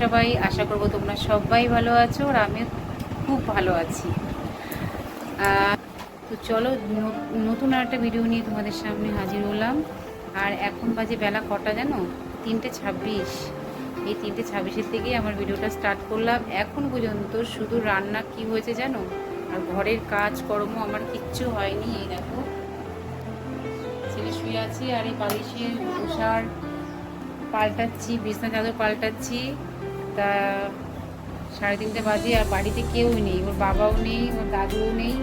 সবাই, আশা করব তোমরা সবাই ভালো আছো আর আমিও খুব ভালো আছি। তো চলো নতুন আর একটা ভিডিও নিয়ে তোমাদের সামনে হাজির হলাম। আর এখন বাজে বেলা কটা জানো? তিনটে ছাব্বিশ। এই তিনটে ছাব্বিশের থেকেই আমার ভিডিওটা স্টার্ট করলাম। এখন পর্যন্ত শুধু রান্না কি হয়েছে জানো? আর ঘরের কাজকর্ম আমার কিচ্ছু হয়নি, এই দেখো। ছেলে শুয়ে আছি আর এই বালিশের তুষার পাল্টাচ্ছি, বিছনা চাদর পাল্টাচ্ছি। তা সাড়ে তিনটে বাজে আর বাড়িতে কেউ নেই, ওর বাবাও নেই, ওর দাদুও নেই,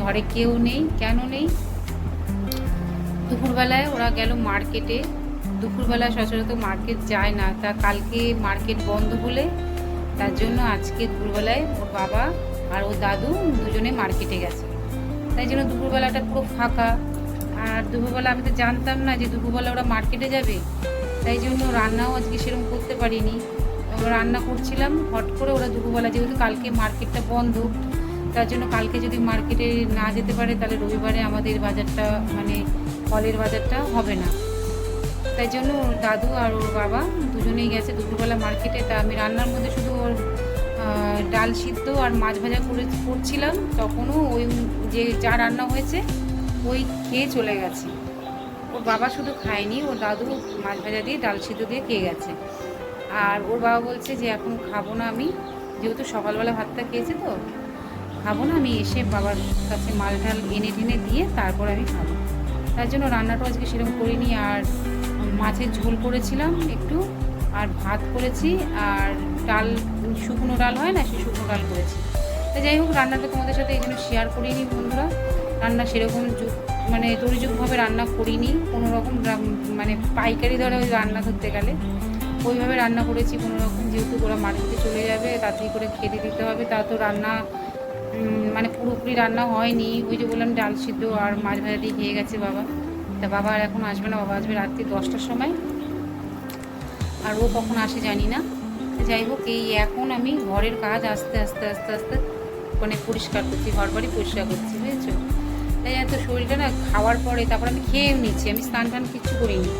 ঘরে কেউ নেই, কেন নেই? দুপুরবেলায় ওরা গেল মার্কেটে, দুপুরবেলায় সচরাচর মার্কেট যায় না, তা কালকে মার্কেট বন্ধ বলে তার জন্য আজকে দুপুরবেলায় ওর বাবা আর ওর দাদু দুজনে মার্কেটে গেছে। তাই জন্য দুপুরবেলাটা পুরো ফাঁকা। আর দুপুরবেলা আমি তো জানতাম না যে দুপুরবেলা ওরা মার্কেটে যাবে, তাই জন্য রান্নাও আজকে সেরকম করতে পারিনি। আমরা রান্না করছিলাম, হট করে ওরা দুপুরবেলা যেহেতু কালকে মার্কেটটা বন্ধ, তার জন্য কালকে যদি মার্কেটে না যেতে পারে তাহলে রবিবারে আমাদের বাজারটা মানে ফলের বাজারটা হবে না। তাই জন্য ওর দাদু আর ওর বাবা দুজনেই গেছে দুপুরবেলা মার্কেটে। তা আমি রান্নার মধ্যে শুধু ওর ডাল সিদ্ধ আর মাছ ভাজা করে, করছিলাম, তখনও ওই যে যা রান্না হয়েছে, ওই খেয়ে চলে গেছে। ওর বাবা শুধু খায়নি, ওর দাদু মাছ ভাজা দিয়ে, ডাল সিদ্ধ দিয়ে খেয়ে গেছে। আর ওর বাবা বলছে যে, এখন খাব না আমি। যেহেতু সকালবেলা ভাতটা খেয়েছে তো, খাব না আমি, এসে বাবার কাছে মাল ঢাল এনে টেনে দিয়ে তারপর আমি খাব। তার জন্য রান্নাটা আজকে সেরকম করিনি, আর মাছের ঝোল করেছিলাম একটু, আর ভাত করেছি, আর ডাল, শুকনো ডাল হয় না, সেই শুকনো ডাল করেছি। তা যাই হোক, রান্নাটা তোমাদের সাথে এই জন্য শেয়ার করিনি বন্ধুরা। রান্না সেরকম মানে দুর্যোগভাবে রান্না করিনি কোনো রকম মানে পাইকারি ধরে ওই রান্না করতে গেলে। ওইভাবে রান্না করেছি, কোনো রকম যেহেতু ওরা মার্কেটে চলে যাবে, তাড়াতাড়ি করে খেতে দিতে হবে, তা তো রান্না মানে পুরোপুরি রান্না হয়নি। ওই যে বললাম ডাল সিদ্ধ আর মাছ ভাজা দিয়ে খেয়ে গেছে বাবা। তা বাবা আর এখন আসবে না, বাবা আসবে রাত্রি দশটার সময়। আর ও কখন আসে জানি না। যাই হোক, এই এখন আমি ঘরের কাজ আস্তে আস্তে আস্তে আস্তে মানে পরিষ্কার করছি, ঘর বাড়ি পরিষ্কার করছি, বুঝেছ? তাই এত শরীরটা না খাওয়ার পরে, তারপর আমি খেয়েও নিচ্ছি, আমি স্নান টান কিচ্ছু করিনি।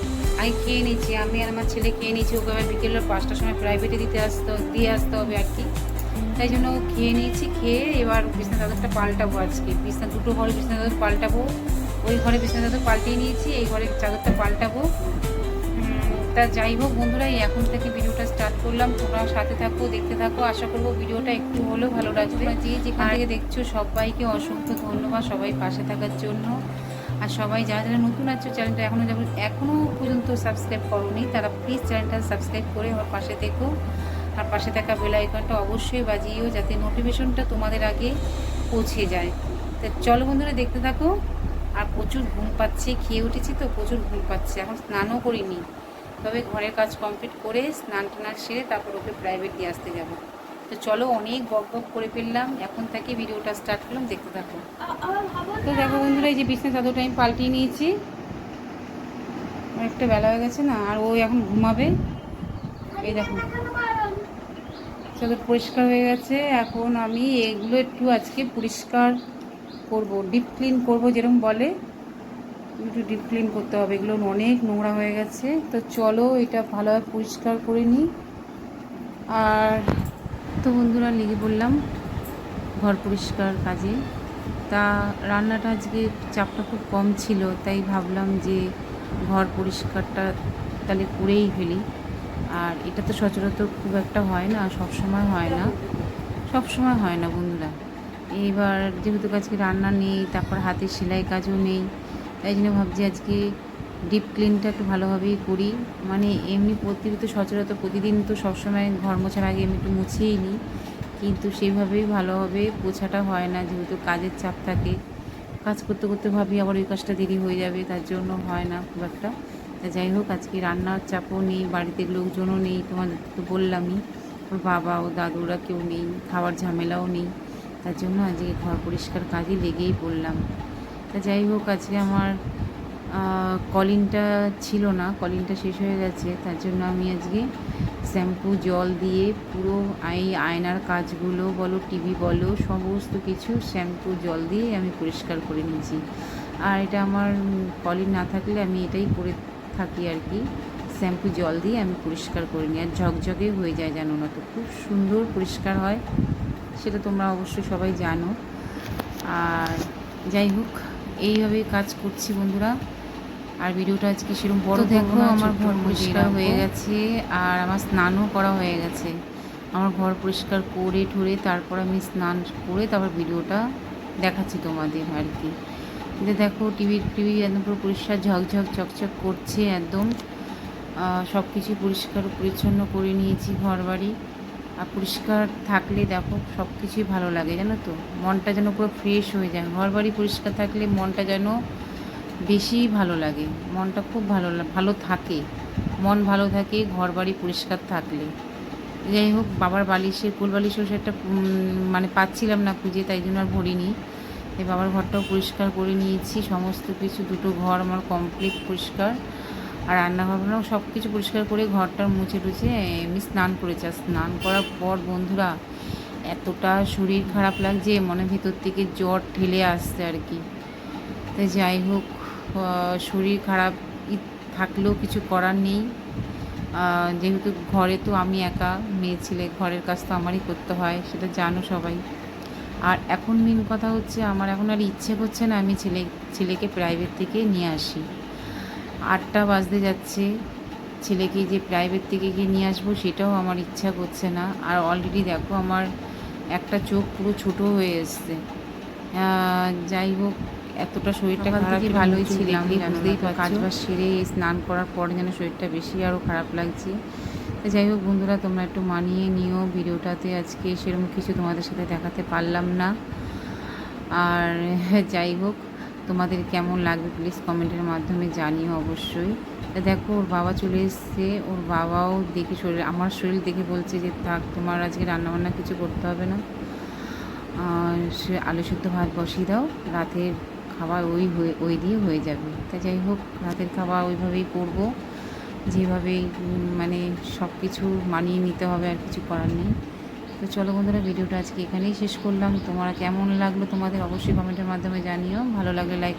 আমি খেয়ে নিচ্ছি আমি আর আমার ছেলে খেয়ে নিচ্ছি ওকে আবার বিকেলের পাঁচটার সময় প্রাইভেটে দিতে আসতে দিয়ে আসতে হবে আর কি। তাই জন্য ও খেয়ে নিয়েছি খেয়ে এবার বিছনা চাদরটা পাল্টাবো আজকে। বিছনা দুটো ঘরে বিছনা চাদর পাল্টাবো ওই ঘরে বিছনা চাদর পাল্টিয়ে নিয়েছি এই ঘরে চাদরটা পাল্টাবো। তা যাই হোক বন্ধুরা এই এখন থেকে ভিডিওটা স্টার্ট করলাম। তোমরা সাথে থাকো দেখতে থাকো। আশা করব ভিডিওটা একটু হলেও ভালো লাগবে। যে যেখান থেকে দেখছ সবাইকে অসংখ্য ধন্যবাদ সবাই পাশে থাকার জন্য। আর সবাই যারা যারা নতুন আছো চ্যানেলটা এখনও যেমন এখনও পর্যন্ত সাবস্ক্রাইব করোনি, তারা প্লিজ চ্যানেলটা সাবস্ক্রাইব করে আমার পাশে দেখো আর পাশে থাকা বেল আইকনটা অবশ্যই বাজিয়েও যাতে নোটিফিকেশনটা তোমাদের আগে পৌঁছে যায়। তা চলো বন্ধুরা, দেখতে থাকো। আর প্রচুর ঘুম পাচ্ছে, খেয়ে উঠেছি তো, প্রচুর ঘুম পাচ্ছে। এখন স্নানও করিনি। তবে ঘরের কাজ কমপ্লিট করে স্নান টান সেরে তারপর ওকে প্রাইভেট দিয়ে আসতে যাব। তো চলো অনেক বক বক করে ফেললাম। এখন থেকে ভিডিওটা স্টার্ট করলাম, দেখতে থাকো। তো দেখো বন্ধুরা, এই যে বিছনা চাদরটা আমি পাল্টিয়ে নিয়েছি। অনেকটা বেলা হয়ে গেছে না, আর ও এখন ঘুমাবে। এই দেখো। চাদর পরিষ্কার হয়ে গেছে। এখন আমি এগুলো একটু আজকে পরিষ্কার করব। ডিপ ক্লিন করব যেরকম বলে। একটু ডিপ ক্লিন করতে হবে। এগুলো অনেক নোংরা হয়ে গেছে। তো চলো এটা ভালোভাবে পরিষ্কার করে নিই। আর তো বন্ধুরা, লেগে পড়লাম ঘর পরিষ্কার কাজে। তা রান্নাটা আজকে চাপটা খুব কম ছিল, তাই ভাবলাম যে ঘর পরিষ্কারটা তাহলে করেই ফেলি। আর এটা তো সচরাচর খুব একটা হয় না, সব সময় হয় না। সব সময় হয় না বন্ধুরা। এইবার যেহেতু আজকে রান্না নেই, তারপর হাতে সেলাই কাজও নেই, তাই জন্য ভাবছি আজকে ডিপ ক্লিনটা একটু ভালোভাবেই করি। মানে এমনি প্রতিদিন তো সচরাচর প্রতিদিন তো সবসময় ঘর মোছার আগে আমি একটু মুছেই নিই। কিন্তু সেইভাবেই ভালোভাবে পোছাটা হয় না, যেহেতু কাজের চাপ থাকে। কাজ করতে করতে ভাবি আবার ওই কাজটা দেরি হয়ে যাবে, তার জন্য হয় না খুব একটা। তা যাই হোক, আজকে রান্নার চাপও নেই, বাড়িতে লোকজনও নেই, তোমাদের তো বললামই। ওর বাবা ও দাদুরা কেউ নেই, খাওয়ার ঝামেলাও নেই। তার জন্য আজকে ঘর পরিষ্কার কাজে লেগেই পড়লাম। তা যাই হোক, আজকে আমার কলিংটা ছিল না, কলিনটা শেষ হয়ে গেছে, তার জন্য আমি আজকে শ্যাম্পু, জল দিয়ে পুরো এই আয়নার কাজগুলো বলো, টিভি বলো, সমস্ত কিছু শ্যাম্পু, জল দিয়ে আমি পরিষ্কার করে নিয়েছি। আর এটা আমার কলিন না থাকলে আমি এটাই করে থাকি আর কি, শ্যাম্পু, জল দিয়ে আমি পরিষ্কার করে নিই। আর ঝকঝকে হয়ে যায়, জানো না তো, খুব সুন্দর পরিষ্কার হয়, সেটা তোমরা অবশ্যই সবাই জানো। আর যাই হোক, এইভাবে কাজ করছি বন্ধুরা। আর ভিডিওটা আজকে সেরকম বড় দেখো আমার ঘর পরিষ্কার হয়ে গেছে আর আমার স্নানও করা হয়ে গেছে। আমার ঘর পরিষ্কার করে ঠুরে তারপর আমি স্নান করে তারপর ভিডিওটা দেখাচ্ছি তোমাদের আর কি। যে দেখো টিভি টিভি একদম পুরো পরিষ্কার ঝকঝক চকচক করছে একদম। সব কিছু পরিষ্কার পরিচ্ছন্ন করে নিয়েছি ঘর বাড়ি আর পরিষ্কার থাকলে দেখো সব কিছুই ভালো লাগে জানো তো? মনটা যেন পুরো ফ্রেশ হয়ে যায়। ঘর বাড়ি পরিষ্কার থাকলে মনটা যেন বেশি ভালো লাগে। মনটা খুব ভালো ভালো থাকে। মন ভালো থাকে ঘর বাড়ি পরিষ্কার থাকলে। যাই হোক, বাবার বালিশের কোল বালিশও সেটা মানে পাচ্ছিলাম না খুঁজে, তাই জন্য আর ভরিনি। এই বাবার ঘরটাও পরিষ্কার করে নিয়েছি, সমস্ত কিছু, দুটো ঘর আমার কমপ্লিট পরিষ্কার। আর রান্নাঘরটাও সব কিছু পরিষ্কার করে ঘরটা মুছে টুছে আমি স্নান করেছি। আর স্নান করার পর বন্ধুরা, এতটা শরীর খারাপ লাগছে মনে ভেতর থেকে জ্বর ঠেলে আসছে আর কি। তো যাই হোক শরীর খারাপ থাকলেও কিছু করার নেই। যেহেতু ঘরে তো আমি একা, মেয়ে ছেলে, ঘরের কাজ তো আমারই করতে হয়, সেটা জানো সবাই। আর এখন মেন কথা হচ্ছে, আমার এখন আর ইচ্ছে করছে না আমি ছেলে, ছেলেকে প্রাইভেট থেকে নিয়ে আসি। আটটা বাজতে যাচ্ছে, ছেলেকে যে প্রাইভেট থেকে গিয়ে নিয়ে আসব সেটাও আমার ইচ্ছা করছে না। আর অলরেডি দেখো আমার একটা চোখ পুরো ছোট হয়ে এসছে। যাই হোক এতটা শরীরটা খারাপ ভালোই ছিলাম বুঝতেই কাজ। বাজ সেরে স্নান করার পর যেন শরীরটা বেশি আরও খারাপ লাগছে। যাই হোক বন্ধুরা তোমরা একটু মানিয়ে নিও ভিডিওটাতে। আজকে সেরকম কিছু তোমাদের সাথে দেখাতে পারলাম না। আর যাই হোক তোমাদের কেমন লাগবে প্লিজ কমেন্টের মাধ্যমে জানিও অবশ্যই। তা দেখো ওর বাবা চলে এসছে। ওর বাবাও দেখে শরীর আমার শরীর দেখে বলছে যে থাক তোমার আজকে রান্নাবান্না কিছু করতে হবে না। আর সে আলু শুদ্ধ ভাত বসিয়ে দাও। রাতের খাবার ওই হয়ে, ওই দিয়ে হয়ে যাবে। তা যাই হোক, রাতের খাবার ওইভাবেই করব। যেভাবে মানে সব কিছু মানিয়ে নিতে হবে, আর কিছু করার নেই। তো চলো বন্ধুরা, ভিডিওটা আজকে এখানেই শেষ করলাম। তোমার কেমন লাগল তোমাদের অবশ্যই কমেন্টের মাধ্যমে জানিও। ভালো লাগলে লাইক